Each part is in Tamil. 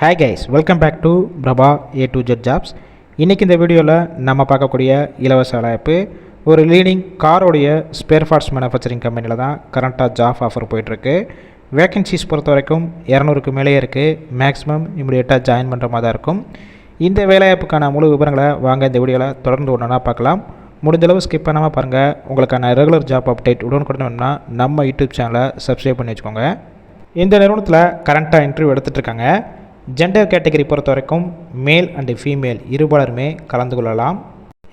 Hi guys welcome back to Prabha A to Z jobs இன்றைக்கி இந்த வீடியோவில் நம்ம பார்க்கக்கூடிய இலவச அழைப்பு ஒரு லீடிங் காரோடைய ஸ்பேர் பார்ட்ஸ் மேனுஃபேக்சரிங் கம்பெனியில் தான் கரண்ட்டாக ஜாப் ஆஃபர் போயிட்டுருக்கு. வேக்கன்சிஸ் பொறுத்த வரைக்கும் இரநூறுக்கு மேலே இருக்குது மேக்ஸிமம் இமிடியேட்டாக ஜாயின் பண்ணுற மாதிரி தான் இருக்கும். இந்த வேலைவாய்ப்புக்கான முழு விவரங்களை வாங்க இந்த வீடியோவில் தொடர்ந்து ஒன்றா பார்க்கலாம். முடிஞ்சளவு ஸ்கிப் பண்ணாமல் பாருங்கள் உங்களுக்கான ரெகுலர் ஜாப் அப்டேட் உடனுக்குடன் வேணும்னா நம்ம யூடியூப் சேனலை சப்ஸ்கிரைப் பண்ணி வச்சுக்கோங்க. இந்த நிறுவனத்தில் கரண்ட்டாக இன்டர்வியூ எடுத்துகிட்ருக்காங்க ஜெண்டர் கேட்டகரி பொறுத்த வரைக்கும் மேல் அண்டு ஃபீமேல் இருபாலருமே கலந்து கொள்ளலாம்.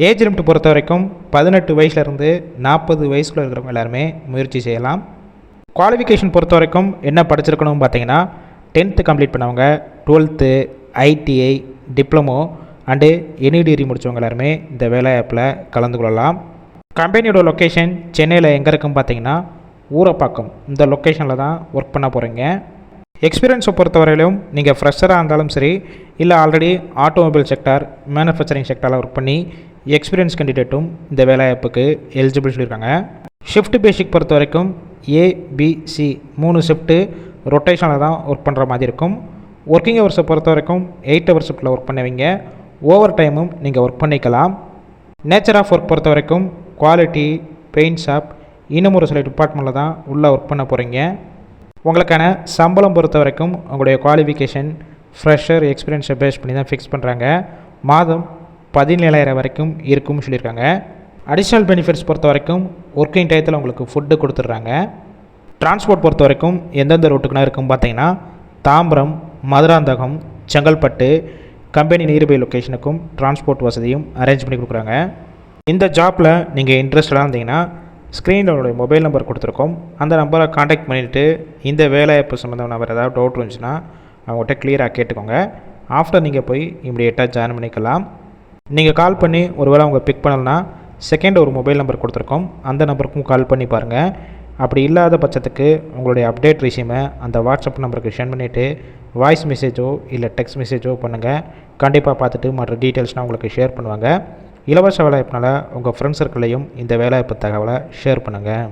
ஏஜ் லிமிட் பொறுத்த வரைக்கும் பதினெட்டு வயசுலேருந்து நாற்பது வயசுக்குள்ள இருக்கிறவங்க எல்லாருமே முயற்சி செய்யலாம். குவாலிஃபிகேஷன் பொறுத்த வரைக்கும் என்ன படிச்சிருக்கணும் பார்த்தீங்கன்னா டென்த்து கம்ப்ளீட் பண்ணவங்க twelfth ITI diploma and any degree முடித்தவங்க எல்லாருமே இந்த வேலைவாய்ப்பில் கலந்து கொள்ளலாம். கம்பெனியோட லொக்கேஷன் சென்னையில் எங்கே இருக்குன்னு பார்த்தீங்கன்னா ஊரப்பாக்கம். இந்த லொக்கேஷனில் தான் ஒர்க் பண்ண போகிறீங்க எக்ஸ்பீரியன்ஸை பொறுத்தவரையிலும் நீங்கள் ஃப்ரெஷராக இருந்தாலும் சரி இல்லை ஆல்ரெடி ஆட்டோமொபைல் செக்டார் மேனுஃபேக்சரிங் செக்டாரில் ஒர்க் பண்ணி எக்ஸ்பீரியன்ஸ் கேண்டிடேட்டும் இந்த வேலைவாய்ப்புக்கு எலிஜிபிள் சொல்லியிருக்காங்க. ஷிஃப்ட் பேசிக் பொறுத்த வரைக்கும் ஏபிசி மூணு ஷிஃப்ட்டு ரொட்டேஷனில் தான் ஒர்க் பண்ணுற மாதிரி இருக்கும். ஒர்க்கிங் ஹவர்ஸை பொறுத்த வரைக்கும் எயிட் ஹவர் ஷிஃப்ட்டில் ஒர்க் பண்ணுவீங்க. ஓவர் டைமும் நீங்கள் ஒர்க் பண்ணிக்கலாம். நேச்சர் ஆஃப் ஒர்க் பொறுத்த வரைக்கும் குவாலிட்டி பெயிண்ட் ஷாப் இன்னும் ஒரு சில டிபார்ட்மெண்ட்டில் தான் உள்ளே ஒர்க் பண்ண போகிறீங்க உங்களுக்கான சம்பளம் பொறுத்த வரைக்கும் உங்களுடைய குவாலிஃபிகேஷன் ஃப்ரெஷர் எக்ஸ்பீரியன்ஸை பேஸ் பண்ணி தான் ஃபிக்ஸ் பண்ணுறாங்க மாதம் பதினேழாயிரம் வரைக்கும் இருக்கும்னு சொல்லியிருக்காங்க. அடிஷ்னல் பெனிஃபிட்ஸ் பொறுத்த வரைக்கும் ஒர்க்கிங் டயத்தில் உங்களுக்கு ஃபுட்டு கொடுத்துட்றாங்க. டிரான்ஸ்போர்ட் பொறுத்த வரைக்கும் எந்தெந்த ரூட்டுக்குனா இருக்கும் பார்த்தீங்கன்னா தாம்பரம் மதுராந்தகம் செங்கல்பட்டு கம்பெனி நியர்பை லொக்கேஷனுக்கும் டிரான்ஸ்போர்ட் வசதியும் அரேஞ்ச் பண்ணி கொடுக்குறாங்க. இந்த ஜாப்பில் நீங்கள் இன்ட்ரெஸ்டடாக இருந்தீங்கன்னா ஸ்க்ரீனில் உங்களுடைய மொபைல் நம்பர் கொடுத்துருக்கோம். அந்த நம்பரை காண்டாக்ட் பண்ணிவிட்டு இந்த வேலைவாய்ப்பு சம்மந்தமான வேறு ஏதாவது டவுட் இருந்துச்சுன்னா அவங்ககிட்ட கிளியராக கேட்டுக்கோங்க. ஆஃப்டர் நீங்கள் போய் இம்மிடியேட்டாக ஜாயின் பண்ணிக்கலாம். நீங்கள் கால் பண்ணி ஒரு வேளை அவங்க பிக் பண்ணலன்னா செகண்ட் ஒரு மொபைல் நம்பர் கொடுத்துருக்கோம். அந்த நம்பருக்கும் கால் பண்ணி பாருங்கள் அப்படி இல்லாத பட்சத்துக்கு உங்களுடைய அப்டேட் ரிசியூமை அந்த வாட்ஸ்அப் நம்பருக்கு சென்ட் பண்ணிவிட்டு வாய்ஸ் மெசேஜோ இல்லை டெக்ஸ்ட் மெசேஜோ பண்ணுங்கள் கண்டிப்பாக பார்த்துட்டு மற்ற டீட்டெயில்ஸ்னால் உங்களுக்கு ஷேர் பண்ணுவாங்க. இலவச வேலைவாய்ப்புனால உங்கள் ஃப்ரெண்ட்ஸ் சர்க்கிளையும் இந்த வேலைவாய்ப்பு தகவலை ஷேர் பண்ணுங்கள்